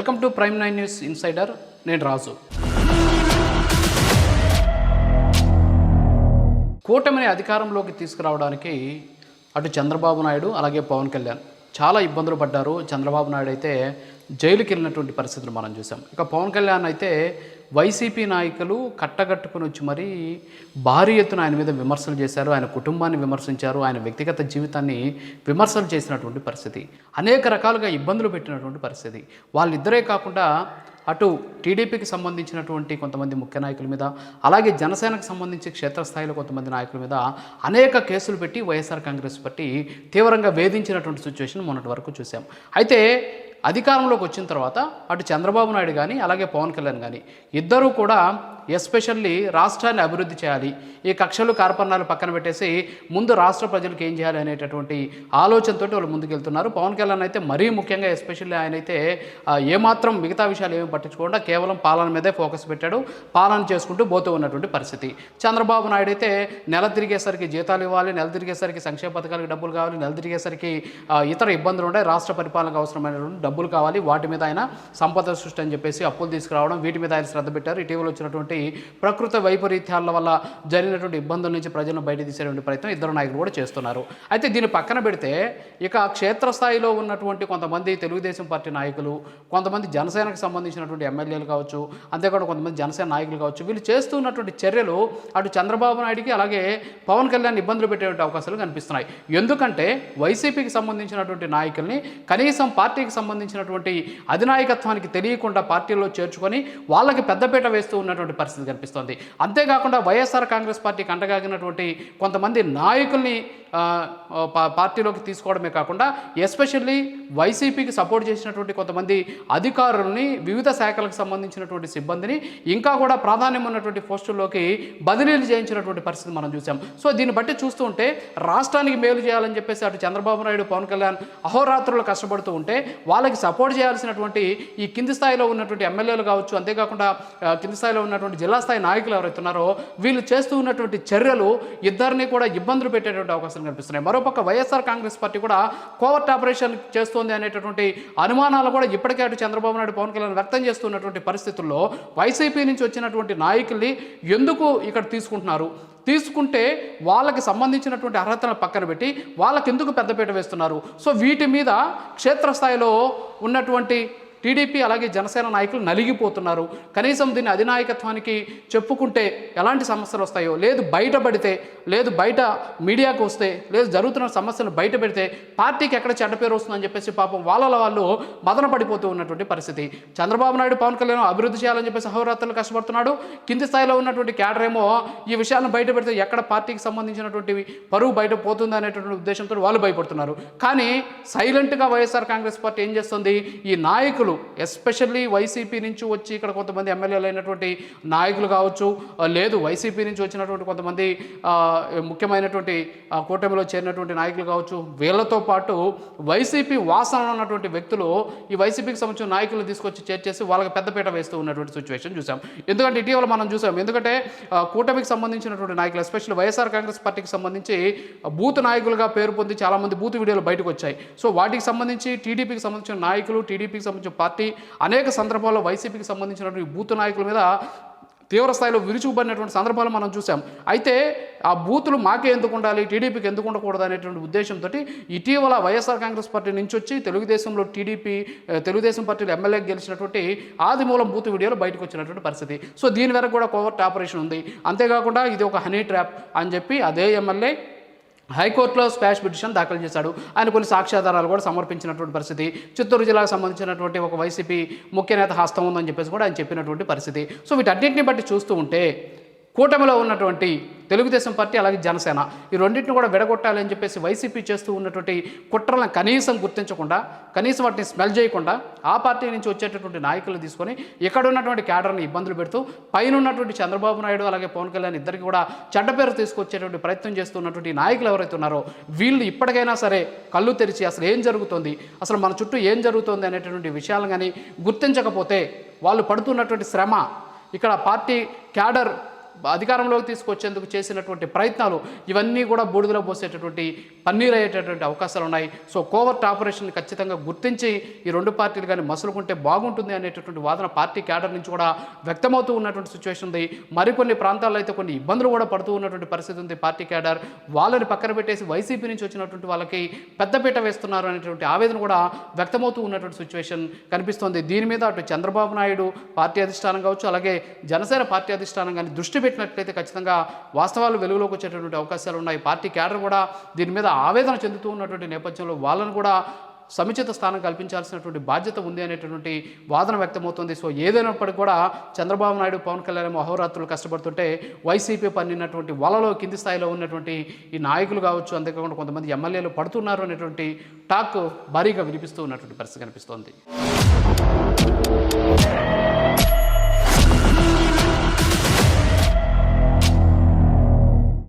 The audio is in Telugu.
Welcome to Prime Nine news insider నేను రాజు. కూటమిని అధికారంలోకి తీసుకురావడానికి అటు చంద్రబాబు నాయుడు అలాగే పవన్ కళ్యాణ్ చాలా ఇబ్బందులు పడ్డారు. చంద్రబాబు నాయుడు అయితే జైలుకి వెళ్ళినటువంటి పరిస్థితులు మనం చూసాం. ఇక పవన్ కళ్యాణ్ అయితే వైసీపీ నాయకులు కట్టగట్టుకుని వచ్చి మరీ భారీ ఎత్తున ఆయన మీద విమర్శలు చేశారు. ఆయన కుటుంబాన్ని విమర్శించారు. ఆయన వ్యక్తిగత జీవితాన్ని విమర్శలు చేసినటువంటి పరిస్థితి. అనేక రకాలుగా ఇబ్బందులు పెట్టినటువంటి పరిస్థితి. వాళ్ళిద్దరే కాకుండా అటు టీడీపీకి సంబంధించినటువంటి కొంతమంది ముఖ్య నాయకుల మీద అలాగే జనసేనకు సంబంధించి క్షేత్రస్థాయిలో కొంతమంది నాయకుల మీద అనేక కేసులు పెట్టి వైఎస్ఆర్ కాంగ్రెస్ పార్టీ తీవ్రంగా వేధించినటువంటి సిచ్యువేషన్ మొన్నటి వరకు చూసాం అయితే అధికారంలోకి వచ్చిన తర్వాత అటు చంద్రబాబు నాయుడు కానీ అలాగే పవన్ కళ్యాణ్ కానీ ఇద్దరూ కూడా ఎస్పెషల్లీ రాష్ట్రాన్ని అభివృద్ధి చేయాలి. ఈ కక్షలు కార్పణాలు పక్కన పెట్టేసి ముందు రాష్ట్ర ప్రజలకు ఏం చేయాలి అనేటటువంటి ఆలోచనతో వాళ్ళు ముందుకెళ్తున్నారు. పవన్ కళ్యాణ్ అయితే మరీ ముఖ్యంగా ఎస్పెషల్లీ ఆయన అయితే ఏమాత్రం మిగతా విషయాలు ఏమి పట్టించుకోకుండా కేవలం పాలన మీదే ఫోకస్ పెట్టాడు. పాలన చేసుకుంటూ పోతూ ఉన్నటువంటి పరిస్థితి. చంద్రబాబు నాయుడు అయితే నెల తిరిగేసరికి జీతాలు ఇవ్వాలి నెల తిరిగేసరికి సంక్షేమ పథకాలకు డబ్బులు కావాలి నెల తిరిగేసరికి ఇతర ఇబ్బందులు ఉంటాయి రాష్ట్ర పరిపాలనకు అవసరమైనటువంటి డబ్బులు కావాలి. వాటి మీద ఆయన సంపద సృష్టి అని చెప్పేసి అప్పులు తీసుకురావడం వీటి మీద ఆయన శ్రద్ధ పెట్టారు. ఇటీవల వచ్చినటువంటి ప్రకృతి వైపరీత్యాల వల్ల జరిగినటువంటి ఇబ్బందుల నుంచి ప్రజలను బయట తీసేటువంటి ప్రయత్నం ఇద్దరు నాయకులు కూడా చేస్తున్నారు. అయితే దీన్ని పక్కన పెడితే ఇక క్షేత్రస్థాయిలో ఉన్నటువంటి కొంతమంది తెలుగుదేశం పార్టీ నాయకులు కొంతమంది జనసేనకు సంబంధించినటువంటి ఎమ్మెల్యేలు కావచ్చు అంతేకాకుండా కొంతమంది జనసేన నాయకులు కావచ్చు వీళ్ళు చేస్తున్నటువంటి చర్యలు అటు చంద్రబాబు నాయుడికి అలాగే పవన్ కళ్యాణ్ ఇబ్బందులు పెట్టేటువంటి అవకాశాలు కనిపిస్తున్నాయి. ఎందుకంటే వైసీపీకి సంబంధించినటువంటి నాయకుల్ని కనీసం పార్టీకి సంబంధించినటువంటి అధినాయకత్వానికి తెలియకుండా పార్టీలో చేర్చుకొని వాళ్ళకి పెద్దపీట వేస్తూ ఉన్నటువంటి పరిస్థితి కనిపిస్తోంది. అంతేకాకుండా వైఎస్ఆర్ కాంగ్రెస్ పార్టీకి అండగాగినటువంటి కొంతమంది నాయకుల్ని పార్టీలోకి తీసుకోవడమే కాకుండా ఎస్పెషల్లీ వైసీపీకి సపోర్ట్ చేసినటువంటి కొంతమంది అధికారుల్ని వివిధ శాఖలకు సంబంధించినటువంటి సిబ్బందిని ఇంకా కూడా ప్రాధాన్యం ఉన్నటువంటి పోస్టుల్లోకి బదిలీలు చేయించినటువంటి పరిస్థితి మనం చూసాం సో దీన్ని బట్టి చూస్తూ ఉంటే రాష్ట్రానికి మేలు చేయాలని చెప్పేసి అటు చంద్రబాబు నాయుడు పవన్ కళ్యాణ్ అహోరాత్రులు కష్టపడుతూ ఉంటే వాళ్ళకి సపోర్ట్ చేయాల్సినటువంటి ఈ కింది స్థాయిలో ఉన్నటువంటి ఎమ్మెల్యేలు కావచ్చు అంతేకాకుండా కింది స్థాయిలో ఉన్నటువంటి జిల్లా స్థాయి నాయకులు ఎవరైతే ఉన్నారో వీళ్ళు చేస్తూ ఉన్నటువంటి చర్యలు ఇద్దరిని కూడా ఇబ్బందులు పెట్టేటువంటి అవకాశాలు కనిపిస్తున్నాయి. మరోపక్క వైఎస్ఆర్ కాంగ్రెస్ పార్టీ కూడా కోవర్ట్ ఆపరేషన్ చేస్తోంది అనేటటువంటి అనుమానాలు కూడా ఇప్పటికే అటు చంద్రబాబు నాయుడు పవన్ కళ్యాణ్ వ్యక్తం చేస్తున్నటువంటి పరిస్థితుల్లో వైసీపీ నుంచి వచ్చినటువంటి నాయకుల్ని ఎందుకు ఇక్కడ తీసుకుంటున్నారు? తీసుకుంటే వాళ్ళకి సంబంధించినటువంటి అర్హతలను పక్కన పెట్టి వాళ్ళకి ఎందుకు పెద్దపీట వేస్తున్నారు? సో వీటి మీద క్షేత్రస్థాయిలో ఉన్నటువంటి టీడీపీ అలాగే జనసేన నాయకులు నలిగిపోతున్నారు. కనీసం దీన్ని అధినాయకత్వానికి చెప్పుకుంటే ఎలాంటి సమస్యలు వస్తాయో లేదు బయటపడితే లేదు బయట మీడియాకు వస్తే లేదు జరుగుతున్న సమస్యలు బయట పెడితే పార్టీకి ఎక్కడ చెడ్డ పేరు వస్తుందని చెప్పేసి పాపం వాళ్ళ వాళ్ళు మదన పడిపోతూ ఉన్నటువంటి పరిస్థితి. చంద్రబాబు నాయుడు పవన్ కళ్యాణ్ అభివృద్ధి చేయాలని చెప్పేసి అహోరాత్రులు కష్టపడుతున్నాడు. కింది స్థాయిలో ఉన్నటువంటి క్యాడర్ ఏమో ఈ విషయాలను బయట పెడితే ఎక్కడ పార్టీకి సంబంధించినటువంటి పరువు బయట పోతుంది అనేటువంటి ఉద్దేశంతో వాళ్ళు భయపడుతున్నారు. కానీ సైలెంట్గా వైఎస్ఆర్ కాంగ్రెస్ పార్టీ ఏం చేస్తుంది? ఈ నాయకులు ఎస్పెషల్లీ వైసీపీ నుంచి వచ్చి ఇక్కడ కొంతమంది ఎమ్మెల్యేలు అయినటువంటి నాయకులు కావచ్చు లేదు వైసీపీ నుంచి వచ్చినటువంటి కొంతమంది ముఖ్యమైనటువంటి కూటమిలో చేరినటువంటి నాయకులు కావచ్చు వీళ్ళతో పాటు వైసీపీ వాసన ఉన్నటువంటి వ్యక్తులు ఈ వైసీపీకి సంబంధించిన నాయకులు తీసుకొచ్చి చేర్చేసి వాళ్ళకి పెద్దపీట వేస్తూ ఉన్నటువంటి సిచ్యువేషన్ చూసాం ఎందుకంటే ఇటీవల మనం చూసాం ఎందుకంటే కూటమికి సంబంధించినటువంటి నాయకులు ఎస్పెషల్లీ వైఎస్ఆర్ కాంగ్రెస్ పార్టీకి సంబంధించి బూత్ నాయకులుగా పేరు పొంది చాలామంది బూత్ వీడియోలు బయటకు వచ్చాయి. సో వాటికి సంబంధించి టీడీపీకి సంబంధించిన నాయకులు టీడీపీకి సంబంధించిన పార్టీ అనేక సందర్భాల్లో వైసీపీకి సంబంధించినటువంటి బూత్ నాయకుల మీద తీవ్ర స్థాయిలో విరుచుకుపడినటువంటి సందర్భాలు మనం చూసాం అయితే ఆ బూతులు మాకే ఎందుకు ఉండాలి? టీడీపీకి ఎందుకు ఉండకూడదు అనేటువంటి ఉద్దేశంతో ఇటీవల వైఎస్ఆర్ కాంగ్రెస్ పార్టీ నుంచి వచ్చి తెలుగుదేశంలో టీడీపీ తెలుగుదేశం పార్టీలో ఎమ్మెల్యే గెలిచినటువంటి ఆదిమూలం బూత్ వీడియోలో బయటకు వచ్చినటువంటి పరిస్థితి. సో దీని వరకు కూడా కోవర్ట్ ఆపరేషన్ ఉంది. అంతేకాకుండా ఇది ఒక హనీ ట్రాప్ అని చెప్పి అదే ఎమ్మెల్యే హైకోర్టులో స్పాష్ పిటిషన్ దాఖలు చేశాడు. ఆయన కొన్ని సాక్ష్యాధారాలు కూడా సమర్పించినటువంటి పరిస్థితి. చిత్తూరు జిల్లాకు సంబంధించినటువంటి ఒక వైసీపీ ముఖ్య నేత హస్తం ఉందని చెప్పేసి కూడా ఆయన చెప్పినటువంటి పరిస్థితి. సో వీటన్నిటిని బట్టి చూస్తూ ఉంటే కూటమిలో ఉన్నటువంటి తెలుగుదేశం పార్టీ అలాగే జనసేన ఈ రెండింటిని కూడా విడగొట్టాలి అని చెప్పేసి వైసీపీ చేస్తూ ఉన్నటువంటి కుట్రలను కనీసం గుర్తించకుండా కనీసం వాటిని స్మెల్ చేయకుండా ఆ పార్టీ నుంచి వచ్చేటటువంటి నాయకులు తీసుకొని ఇక్కడ ఉన్నటువంటి క్యాడర్ని ఇబ్బందులు పెడుతూ పైన ఉన్నటువంటి చంద్రబాబు నాయుడు అలాగే పవన్ కళ్యాణ్ ఇద్దరికి కూడా చెడ్డ పేరు తీసుకొచ్చేటువంటి ప్రయత్నం చేస్తున్నటువంటి నాయకులు ఎవరైతే ఉన్నారో వీళ్ళు ఇప్పటికైనా సరే కళ్ళు తెరిచి అసలు ఏం జరుగుతుంది అసలు మన చుట్టూ ఏం జరుగుతుంది అనేటటువంటి విషయాలు కానీ గుర్తించకపోతే వాళ్ళు పడుతున్నటువంటి శ్రమ ఇక్కడ పార్టీ క్యాడర్ అధికారంలోకి తీసుకొచ్చేందుకు చేసినటువంటి ప్రయత్నాలు ఇవన్నీ కూడా బూడిదలో పోసేటటువంటి పన్నీర్ అయ్యేటటువంటి అవకాశాలు ఉన్నాయి. సో కోవర్ట్ ఆపరేషన్ ఖచ్చితంగా గుర్తించి ఈ రెండు పార్టీలు కానీ మసులుకుంటే బాగుంటుంది అనేటటువంటి వాదన పార్టీ క్యాడర్ నుంచి కూడా వ్యక్తమవుతూ ఉన్నటువంటి సిచ్యువేషన్ ఉంది. మరికొన్ని ప్రాంతాల్లో అయితే కొన్ని ఇబ్బందులు కూడా పడుతూ ఉన్నటువంటి పరిస్థితి ఉంది పార్టీ క్యాడర్. వాళ్ళని పక్కన పెట్టేసి వైసీపీ నుంచి వచ్చినటువంటి వాళ్ళకి పెద్దపీట వేస్తున్నారు అనేటువంటి ఆవేదన కూడా వ్యక్తమవుతూ ఉన్నటువంటి సిచ్యువేషన్ కనిపిస్తోంది. దీని మీద అటు చంద్రబాబు నాయుడు పార్టీ అధిష్టానం కావచ్చు అలాగే జనసేన పార్టీ అధిష్టానం కానీ దృష్టి పెట్టినట్లయితే ఖచ్చితంగా వాస్తవాలు వెలుగులోకి వచ్చేటటువంటి అవకాశాలు ఉన్నాయి. పార్టీ క్యాడర్ కూడా దీని మీద ఆవేదన చెందుతూ ఉన్నటువంటి నేపథ్యంలో వాళ్ళను కూడా సముచిత స్థానం కల్పించాల్సినటువంటి బాధ్యత ఉంది అనేటటువంటి వాదన వ్యక్తమవుతుంది. సో ఏదైనప్పటికీ కూడా చంద్రబాబు నాయుడు పవన్ కళ్యాణ్ అహోరాత్రులు కష్టపడుతుంటే వైసీపీ పన్నినటువంటి వలలో కింది స్థాయిలో ఉన్నటువంటి ఈ నాయకులు కావచ్చు అంతేకాకుండా కొంతమంది ఎమ్మెల్యేలు పడుతున్నారు అనేటువంటి టాక్ భారీగా వినిపిస్తూ ఉన్నటువంటి పరిస్థితి కనిపిస్తోంది.